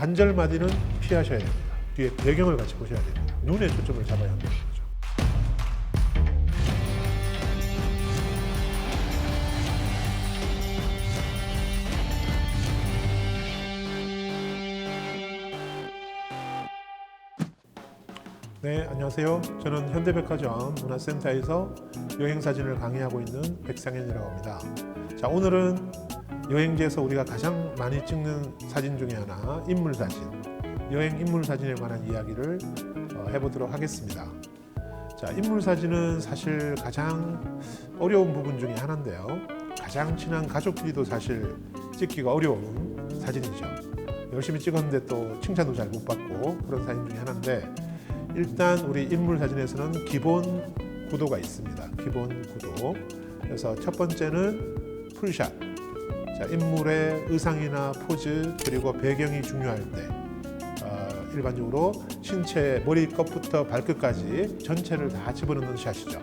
관절 마디는 피하셔야 됩니다. 뒤에 배경을 같이 보셔야 됩니다. 눈에 초점을 잡아야 합니다. 네, 안녕하세요. 저는 현대백화점 문화센터에서 여행사진을 강의하고 있는 백상현이라고 합니다. 자, 오늘은 여행지에서 우리가 가장 많이 찍는 사진 중에 하나, 인물 사진. 여행 인물 사진에 관한 이야기를 어, 해보도록 하겠습니다. 자, 인물 사진은 사실 가장 어려운 부분 중에 하나인데요. 가장 친한 가족끼리도 사실 찍기가 어려운 사진이죠. 열심히 찍었는데 또 칭찬도 잘 못 받고 그런 사진 중에 하나인데 일단 우리 인물 사진에서는 기본 구도가 있습니다. 기본 구도. 그래서 첫 번째는 풀샷. 자, 인물의 의상이나 포즈 그리고 배경이 중요할 때 어, 일반적으로 신체 머리끝부터 발끝까지 전체를 다 집어넣는 샷이죠.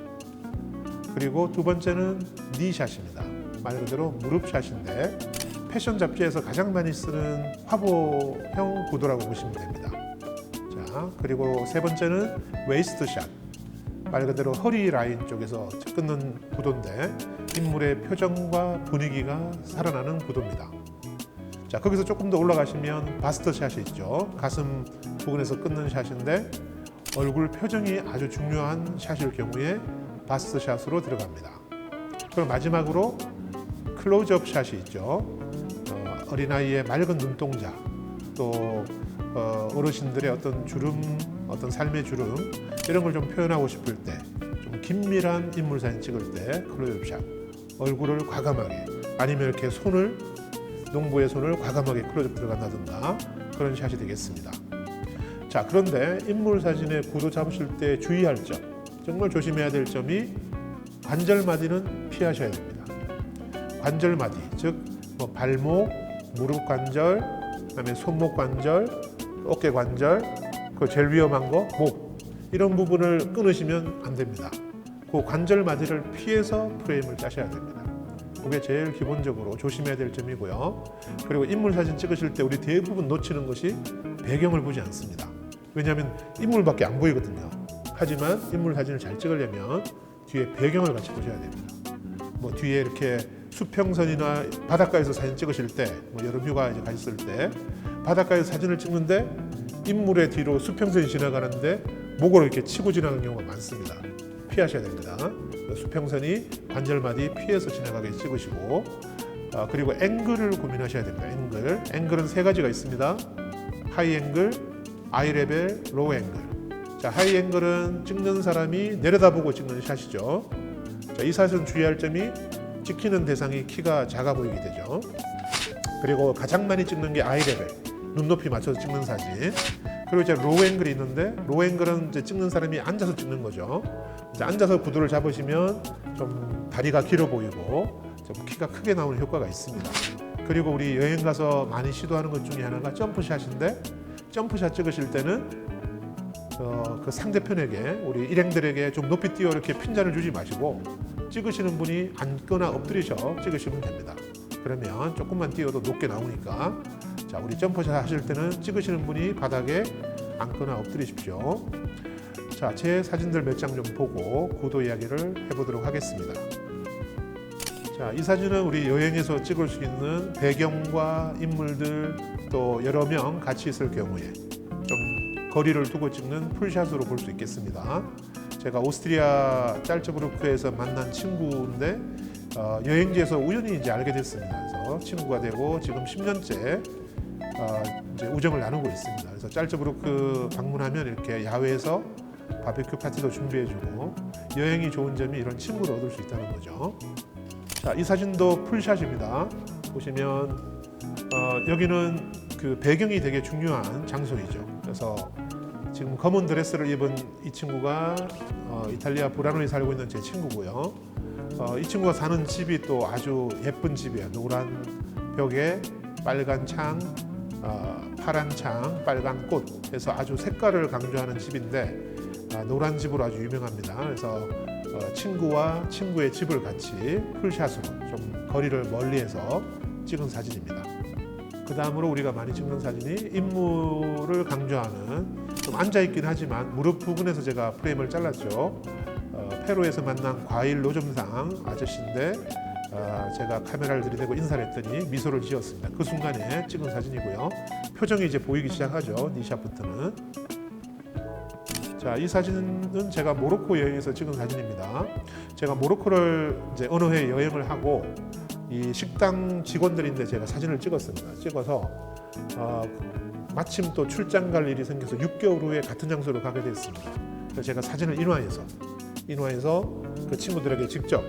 그리고 두 번째는 니 샷입니다. 말 그대로 무릎 샷인데 패션 잡지에서 가장 많이 쓰는 화보형 구도라고 보시면 됩니다. 자, 그리고 세 번째는 웨이스트 샷. 말 그대로 허리 라인 쪽에서 끊는 구도인데 인물의 표정과 분위기가 살아나는 구도입니다. 자, 거기서 조금 더 올라가시면 바스트 샷이 있죠. 가슴 부분에서 끊는 샷인데 얼굴 표정이 아주 중요한 샷일 경우에 바스트 샷으로 들어갑니다. 그리고 마지막으로 클로즈업 샷이 있죠. 어, 어린아이의 맑은 눈동자, 또 어, 어르신들의 어떤 주름, 어떤 삶의 주름 이런 걸 좀 표현하고 싶을 때, 좀 긴밀한 인물 사진 찍을 때 클로즈업 샷, 얼굴을 과감하게 아니면 이렇게 손을 농부의 손을 과감하게 클로즈업 들어간다든가 그런 샷이 되겠습니다. 자 그런데 인물 사진의 구도 잡으실 때 주의할 점, 정말 조심해야 될 점이 관절 마디는 피하셔야 됩니다. 관절 마디, 즉 뭐 발목, 무릎 관절, 그다음에 손목 관절, 어깨 관절, 그 제일 위험한 거 목 이런 부분을 끊으시면 안 됩니다. 그 관절 마디를 피해서 프레임을 짜셔야 됩니다. 그게 제일 기본적으로 조심해야 될 점이고요. 그리고 인물 사진 찍으실 때 우리 대부분 놓치는 것이 배경을 보지 않습니다. 왜냐하면 인물밖에 안 보이거든요. 하지만 인물 사진을 잘 찍으려면 뒤에 배경을 같이 보셔야 됩니다. 뭐 뒤에 이렇게 수평선이나 바닷가에서 사진 찍으실 때, 뭐 여름 휴가 이제 가셨을 때 바닷가에서 사진을 찍는데 인물의 뒤로 수평선이 지나가는데 목으로 이렇게 치고 지나가는 경우가 많습니다. 피하셔야 됩니다. 수평선이 관절마디 피해서 지나가게 찍으시고 아, 그리고 앵글을 고민하셔야 됩니다. 앵글. 앵글은 세 가지가 있습니다. 하이 앵글, 아이 레벨, 로우 앵글. 자, 하이 앵글은 찍는 사람이 내려다보고 찍는 샷이죠. 자, 이 샷은 주의할 점이 찍히는 대상이 키가 작아 보이게 되죠. 그리고 가장 많이 찍는 게 아이 레벨, 눈높이 맞춰서 찍는 사진. 그리고 이제 로우 앵글이 있는데 로우 앵글은 이제 찍는 사람이 앉아서 찍는 거죠. 이제 앉아서 구도를 잡으시면 좀 다리가 길어 보이고 좀 키가 크게 나오는 효과가 있습니다. 그리고 우리 여행 가서 많이 시도하는 것 중에 하나가 점프샷인데 점프샷 찍으실 때는 어, 그 상대편에게 우리 일행들에게 좀 높이 뛰어 이렇게 핀잔을 주지 마시고 찍으시는 분이 앉거나 엎드리셔 찍으시면 됩니다. 그러면 조금만 뛰어도 높게 나오니까 자 우리 점프샷 하실 때는 찍으시는 분이 바닥에 앉거나 엎드리십시오. 자 제 사진들 몇 장 좀 보고 구도 이야기를 해보도록 하겠습니다. 자, 이 사진은 우리 여행에서 찍을 수 있는 배경과 인물들 또 여러 명 같이 있을 경우에 좀 거리를 두고 찍는 풀샷으로 볼 수 있겠습니다. 제가 오스트리아 짤츠부르크에서 만난 친구인데 어, 여행지에서 우연히 이제 알게 됐습니다. 그래서 친구가 되고 지금 10년째 어, 이제 우정을 나누고 있습니다. 그래서 짤츠부르크 방문하면 이렇게 야외에서 바베큐 파티도 준비해주고 여행이 좋은 점이 이런 친구를 얻을 수 있다는 거죠. 자, 이 사진도 풀샷입니다. 보시면 어, 여기는 그 배경이 되게 중요한 장소이죠. 그래서 지금 검은 드레스를 입은 이 친구가 어, 이탈리아 브라노에 살고 있는 제 친구고요. 어, 이 친구가 사는 집이 또 아주 예쁜 집이에요. 노란 벽에 빨간 창, 어, 파란 창, 빨간 꽃 해서 아주 색깔을 강조하는 집인데 아, 노란 집으로 아주 유명합니다. 그래서 어, 친구와 친구의 집을 같이 풀샷으로 좀 거리를 멀리해서 찍은 사진입니다. 그 다음으로 우리가 많이 찍는 사진이 인물을 강조하는 좀 앉아 있긴 하지만 무릎 부분에서 제가 프레임을 잘랐죠. 어, 페루에서 만난 과일 노점상 아저씨인데 어, 제가 카메라를 들이대고 인사를 했더니 미소를 지었습니다. 그 순간에 찍은 사진이고요. 표정이 이제 보이기 시작하죠. 니샤부터는. 자, 이 사진은 제가 모로코 여행에서 찍은 사진입니다. 제가 모로코를 이제 어느 해 여행을 하고 이 식당 직원들인데 제가 사진을 찍었습니다. 찍어서 어, 마침 또 출장 갈 일이 생겨서 6개월 후에 같은 장소로 가게 됐습니다. 그래서 제가 사진을 인화해서 인화해서 그 친구들에게 직접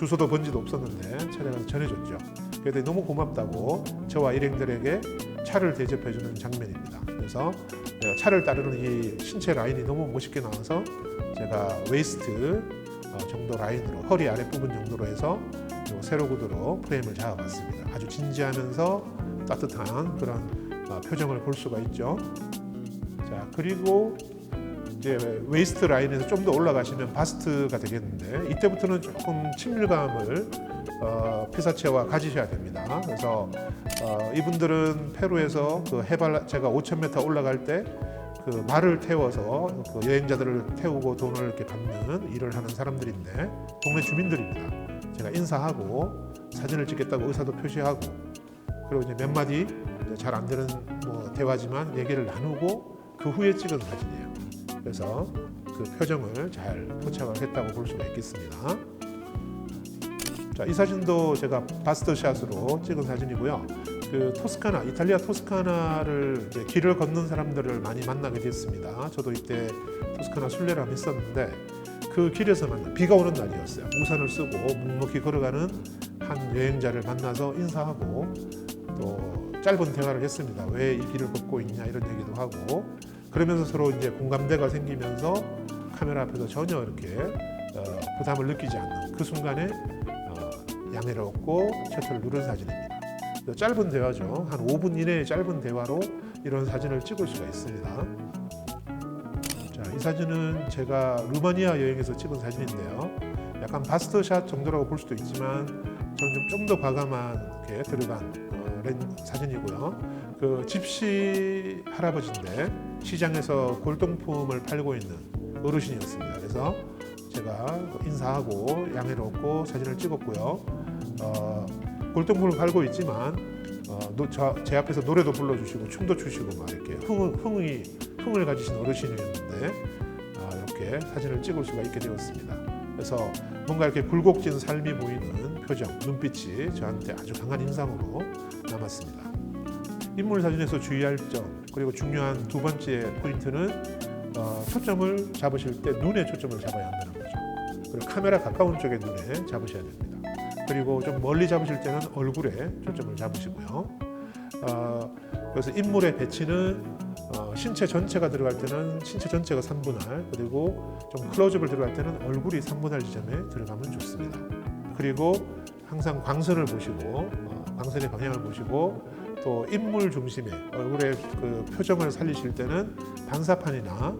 주소도 번지도 없었는데 찾아가서 전해줬죠. 그랬더니 너무 고맙다고 저와 일행들에게 차를 대접해주는 장면입니다. 그래서 차를 따르는 이 신체 라인이 너무 멋있게 나와서 제가 웨이스트 어, 정도 라인으로 허리 아랫부분 정도로 해서 요 세로 구도로 프레임을 잡아봤습니다. 아주 진지하면서 따뜻한 그런 어, 표정을 볼 수가 있죠. 자 그리고 이제 웨이스트 라인에서 좀 더 올라가시면 바스트가 되겠는데 이때부터는 조금 친밀감을 어, 피사체와 가지셔야 됩니다. 그래서 어, 이분들은 페루에서 그 해발 제가 5,000m 올라갈 때 그 말을 태워서 그 여행자들을 태우고 돈을 이렇게 받는 일을 하는 사람들인데 동네 주민들입니다. 제가 인사하고 사진을 찍겠다고 의사도 표시하고 그리고 이제 몇 마디 잘 안 되는 뭐 대화지만 얘기를 나누고 그 후에 찍은 사진이에요. 그래서 그 표정을 잘 포착을 했다고 볼 수가 있겠습니다. 자, 이 사진도 제가 바스트 샷으로 찍은 사진이고요. 그 토스카나, 이탈리아 토스카나를 길을 걷는 사람들을 많이 만나게 됐습니다. 저도 이때 토스카나 순례를 했었는데 그 길에서 만나 비가 오는 날이었어요. 우산을 쓰고 묵묵히 걸어가는 한 여행자를 만나서 인사하고 또 짧은 대화를 했습니다. 왜 이 길을 걷고 있냐 이런 얘기도 하고 그러면서 서로 이제 공감대가 생기면서 카메라 앞에서 전혀 이렇게 어, 부담을 느끼지 않는 그 순간에 어, 양해를 얻고 셔터를 누른 사진입니다. 짧은 대화죠. 한 5분 이내의 짧은 대화로 이런 사진을 찍을 수가 있습니다. 자, 이 사진은 제가 루마니아 여행에서 찍은 사진인데요. 약간 바스트샷 정도라고 볼 수도 있지만 저는 좀더 과감하게 들어간 어, 렌 사진이고요. 그 집시 할아버지인데 시장에서 골동품을 팔고 있는 어르신이었습니다. 그래서 제가 인사하고 양해를 얻고 사진을 찍었고요. 어, 골동품을 팔고 있지만 어, 노, 저, 제 앞에서 노래도 불러주시고 춤도 추시고 막 이렇게 흥, 흥이 흥을 가지신 어르신이었는데 아, 이렇게 사진을 찍을 수가 있게 되었습니다. 그래서 뭔가 이렇게 굴곡진 삶이 보이는 표정, 눈빛이 저한테 아주 강한 인상으로 남았습니다. 인물 사진에서 주의할 점 그리고 중요한 두 번째 포인트는 어, 초점을 잡으실 때 눈에 초점을 잡아야 한다는 거죠. 그리고 카메라 가까운 쪽에 눈에 잡으셔야 됩니다. 그리고 좀 멀리 잡으실 때는 얼굴에 초점을 잡으시고요. 어, 그래서 인물의 배치는 어, 신체 전체가 들어갈 때는 신체 전체가 3분할 그리고 좀 클로즈업을 들어갈 때는 얼굴이 3분할 지점에 들어가면 좋습니다. 그리고 항상 광선을 보시고 어, 광선의 방향을 보시고 또 인물 중심의 얼굴의 그 표정을 살리실 때는 반사판이나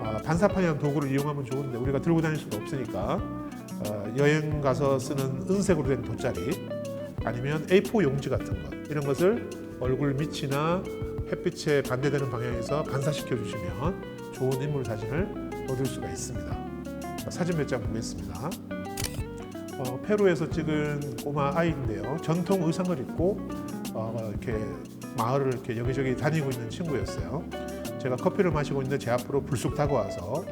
아, 반사판이라는 도구를 이용하면 좋은데 우리가 들고 다닐 수가 없으니까 어, 여행 가서 쓰는 은색으로 된 돗자리 아니면 A4 용지 같은 것 이런 것을 얼굴 밑이나 햇빛에 반대되는 방향에서 반사시켜 주시면 좋은 인물 사진을 얻을 수가 있습니다. 자, 사진 몇 장 보겠습니다. 어, 페루에서 찍은 꼬마 아이인데요. 전통 의상을 입고 어, 이렇게 마을을 이렇게 여기저기 다니고 있는 친구였어요. 제가 커피를 마시고 있는데 제 앞으로 불쑥 다가와서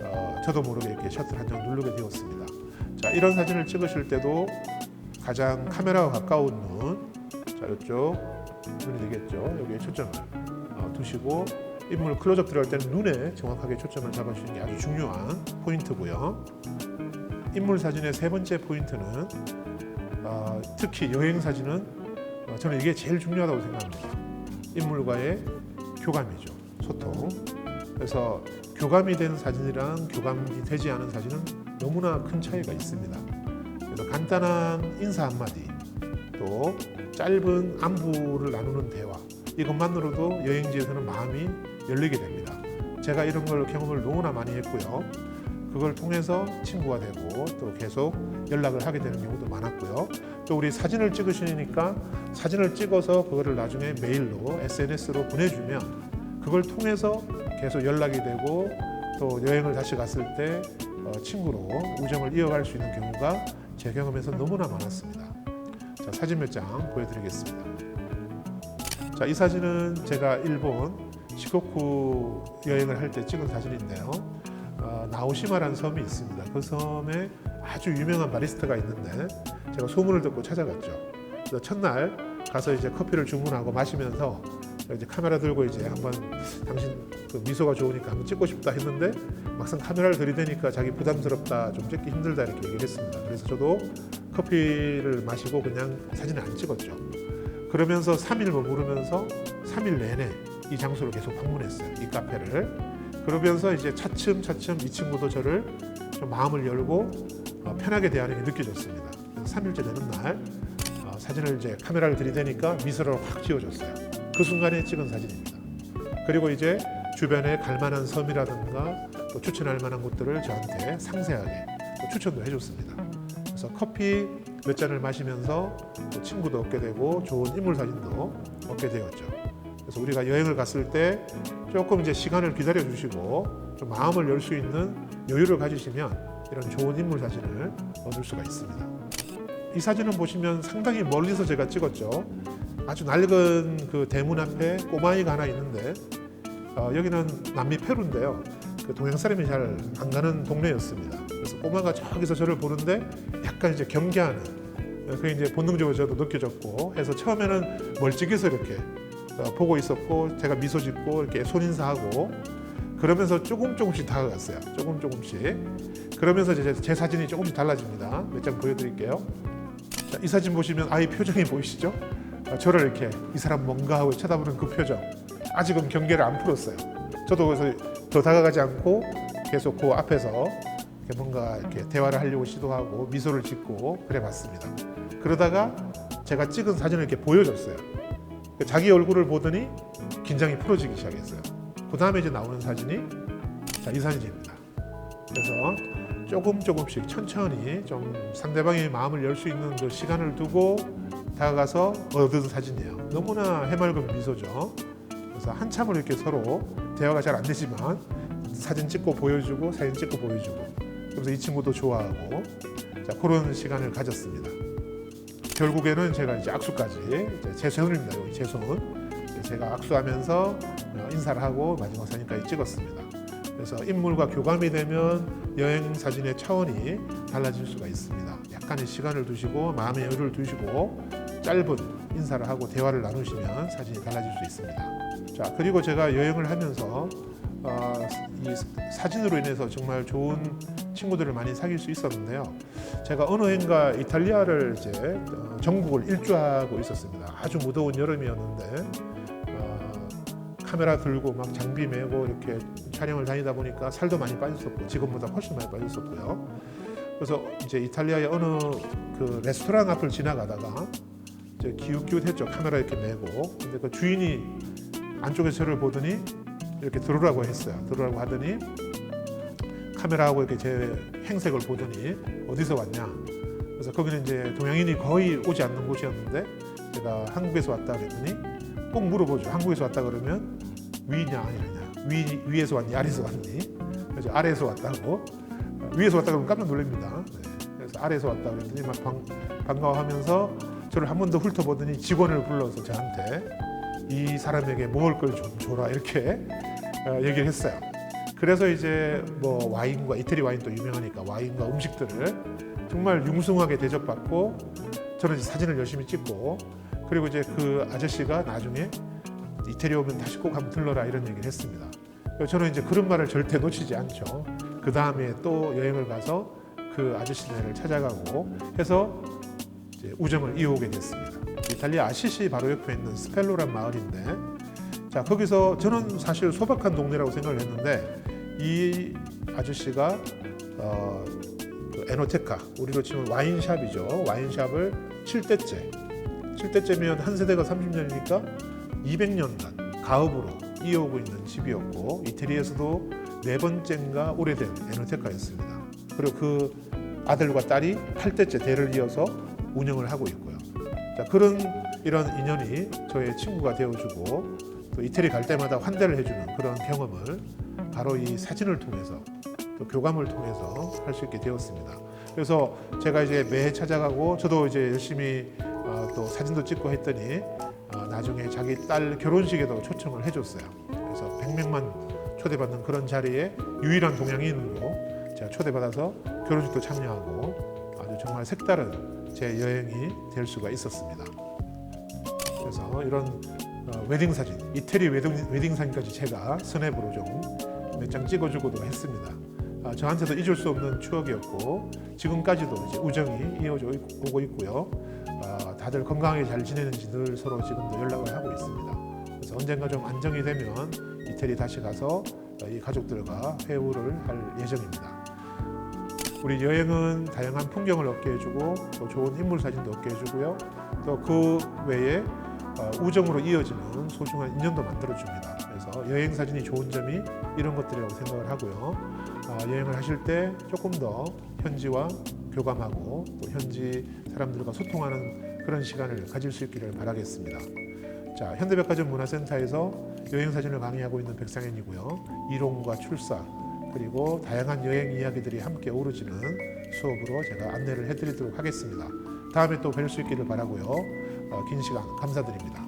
어, 저도 모르게 이렇게 셔틀 한 장 누르게 되었습니다. 자, 이런 사진을 찍으실 때도 가장 카메라와 가까운 눈, 자 이쪽 눈이 되겠죠. 여기에 초점을 어, 두시고 인물 클로즈업 들어갈 때는 눈에 정확하게 초점을 잡아주시는 게 아주 중요한 포인트고요. 인물 사진의 세 번째 포인트는 어, 특히 여행 사진은 어, 저는 이게 제일 중요하다고 생각합니다. 인물과의 교감이죠. 소통. 그래서 교감이 된 사진이랑 교감이 되지 않은 사진은 너무나 큰 차이가 있습니다. 그래서 간단한 인사 한마디, 또 짧은 안부를 나누는 대화, 이것만으로도 여행지에서는 마음이 열리게 됩니다. 제가 이런 걸 경험을 너무나 많이 했고요. 그걸 통해서 친구가 되고 또 계속 연락을 하게 되는 경우도 많았고요. 또 우리 사진을 찍으시니까 사진을 찍어서 그거를 나중에 메일로 SNS로 보내주면 그걸 통해서 계속 연락이 되고 또 여행을 다시 갔을 때 어, 친구로 우정을 이어갈 수 있는 경우가 제 경험에서 너무나 많았습니다. 자, 사진 몇 장 보여드리겠습니다. 자, 이 사진은 제가 일본 시코쿠 여행을 할 때 찍은 사진인데요. 어, 나오시마라는 섬이 있습니다. 그 섬에 아주 유명한 바리스타가 있는데 제가 소문을 듣고 찾아갔죠. 그래서 첫날 가서 이제 커피를 주문하고 마시면서 이제 카메라 들고 이제 한번 당신 그 미소가 좋으니까 한번 찍고 싶다 했는데 막상 카메라를 들이대니까 자기 부담스럽다 좀 찍기 힘들다 이렇게 얘기를 했습니다. 그래서 저도 커피를 마시고 그냥 사진을 안 찍었죠. 그러면서 3일 머무르면서 3일 내내 이 장소를 계속 방문했어요. 이 카페를. 그러면서 이제 차츰 차츰 이 친구도 저를 좀 마음을 열고 어, 편하게 대하는 게 느껴졌습니다. 3일째 되는 날 어, 사진을 이제 카메라를 들이대니까 미소를 확 지어줬어요. 그 순간에 찍은 사진입니다. 그리고 이제 주변에 갈 만한 섬이라든가 또 추천할 만한 곳들을 저한테 상세하게 또 추천도 해줬습니다. 그래서 커피 몇 잔을 마시면서 또 친구도 얻게 되고 좋은 인물 사진도 얻게 되었죠. 그래서 우리가 여행을 갔을 때 조금 이제 시간을 기다려 주시고 좀 마음을 열 수 있는 여유를 가지시면 이런 좋은 인물 사진을 얻을 수가 있습니다. 이 사진은 보시면 상당히 멀리서 제가 찍었죠. 아주 낡은 그 대문 앞에 꼬마이가 하나 있는데 어, 여기는 남미 페루인데요. 그 동양 사람이 잘 안 가는 동네였습니다. 그래서 꼬마가 저기서 저를 보는데 약간 이제 경계하는 그게 이제 본능적으로 저도 느껴졌고 해서 처음에는 멀찍이서 이렇게 어, 보고 있었고 제가 미소 짓고 이렇게 손인사하고 그러면서 조금 조금씩 다가갔어요. 조금 조금씩 그러면서 이제 제 사진이 조금씩 달라집니다. 몇 장 보여드릴게요. 자, 이 사진 보시면 아이 표정이 보이시죠? 아, 저를 이렇게 이 사람 뭔가 하고 쳐다보는 그 표정 아직은 경계를 안 풀었어요. 저도 그래서 더 다가가지 않고 계속 그 앞에서 이렇게 뭔가 이렇게 대화를 하려고 시도하고 미소를 짓고 그래 봤습니다. 그러다가 제가 찍은 사진을 이렇게 보여줬어요. 자기 얼굴을 보더니 긴장이 풀어지기 시작했어요. 그 다음에 이제 나오는 사진이 자, 이 사진입니다. 그래서 조금 조금씩 천천히 좀 상대방의 마음을 열 수 있는 그 시간을 두고 다가가서 얻은 사진이에요. 너무나 해맑은 미소죠. 그래서 한참을 이렇게 서로 대화가 잘 안 되지만 사진 찍고 보여주고 사진 찍고 보여주고 그래서 이 친구도 좋아하고 자 그런 시간을 가졌습니다. 결국에는 제가 이제 악수까지 이제 제 손입니다. 여기 제 손. 제가 악수하면서 어, 인사를 하고 마지막 사진까지 찍었습니다. 그래서 인물과 교감이 되면 여행 사진의 차원이 달라질 수가 있습니다. 약간의 시간을 두시고 마음의 여유를 두시고 짧은 인사를 하고 대화를 나누시면 사진이 달라질 수 있습니다. 자 그리고 제가 여행을 하면서 어, 이 사진으로 인해서 정말 좋은 친구들을 많이 사귈 수 있었는데요. 제가 어느 해인가 이탈리아를 이제 어, 전국을 일주하고 있었습니다. 아주 무더운 여름이었는데 어, 카메라 들고 막 장비 메고 이렇게 촬영을 다니다 보니까 살도 많이 빠졌었고 지금보다 훨씬 많이 빠졌었고요. 그래서 이제 이탈리아의 어느 그 레스토랑 앞을 지나가다가 이제 기웃기웃했죠. 카메라 이렇게 메고. 근데 그 주인이 안쪽에서 저를 보더니 이렇게 들어오라고 했어요. 들어오라고 하더니 카메라하고 이렇게 제 행색을 보더니 어디서 왔냐. 그래서 거기는 이제 동양인이 거의 오지 않는 곳이었는데 제가 한국에서 왔다 그랬더니 꼭 물어보죠. 한국에서 왔다 그러면 위냐 아니냐. 위 위에서 왔니 아래에서 왔니? 그래서 아래에서 왔다고. 위에서 왔다 그러면 깜짝 놀랍니다. 네. 그래서 아래에서 왔다 그랬더니 막 반, 반가워하면서 저를 한 번 더 훑어보더니 직원을 불러서 저한테 이 사람에게 먹을 걸 좀 줘라 이렇게 어, 얘기를 했어요. 그래서 이제 뭐 와인과 이태리 와인도 유명하니까 와인과 음식들을 정말 융숭하게 대접받고 저는 사진을 열심히 찍고 그리고 이제 그 아저씨가 나중에 이태리 오면 다시 꼭 한번 들러라 이런 얘기를 했습니다. 저는 이제 그런 말을 절대 놓치지 않죠. 그 다음에 또 여행을 가서 그 아저씨네를 찾아가고 해서 우정을 이어오게 됐습니다. 이탈리아 아시시 바로 옆에 있는 스펠로란 마을인데 자 거기서 저는 사실 소박한 동네라고 생각을 했는데 이 아저씨가 어, 그 에노테카 우리로 치면 와인샵이죠 와인샵을 7대째 7대째면 한 세대가 30년이니까 200년간 가업으로 이어오고 있는 집이었고 이태리에서도 네 번째인가 오래된 에너테카였습니다. 그리고 그 아들과 딸이 8대째 대를 이어서 운영을 하고 있고요. 자, 그런 이런 인연이 저의 친구가 되어주고 또 이태리 갈 때마다 환대를 해주는 그런 경험을 바로 이 사진을 통해서 또 교감을 통해서 할 수 있게 되었습니다. 그래서 제가 이제 매해 찾아가고 저도 이제 열심히 어, 또 사진도 찍고 했더니 어, 나중에 자기 딸 결혼식에도 초청을 해줬어요. 그래서 100명만 초대받는 그런 자리에 유일한 동양인으로 제가 초대받아서 결혼식도 참여하고 아주 정말 색다른 제 여행이 될 수가 있었습니다. 그래서 이런 어, 웨딩 사진, 이태리 웨딩, 웨딩 사진까지 제가 스냅으로 좀 몇 장 찍어주고도 했습니다. 아, 저한테도 잊을 수 없는 추억이었고 지금까지도 이제 우정이 이어져 있- 오고 있고요. 아, 다들 건강하게 잘 지내는지 늘 서로 지금도 연락을 하고 있습니다. 그래서 언젠가 좀 안정이 되면 이태리 다시 가서 이 가족들과 회우를 할 예정입니다. 우리 여행은 다양한 풍경을 얻게 해주고 또 좋은 인물 사진도 얻게 해주고요. 또 그 외에 어, 우정으로 이어지는 소중한 인연도 만들어줍니다. 그래서 여행 사진이 좋은 점이 이런 것들이라고 생각을 하고요. 아, 여행을 하실 때 조금 더 현지와 교감하고 또 현지 사람들과 소통하는 그런 시간을 가질 수 있기를 바라겠습니다. 자, 현대백화점 문화센터에서 여행 사진을 강의하고 있는 백상현이고요. 이론과 출사 그리고 다양한 여행 이야기들이 함께 어우러지는 수업으로 제가 안내를 해드리도록 하겠습니다. 다음에 또 뵐 수 있기를 바라고요. 어, 긴 시간 감사드립니다.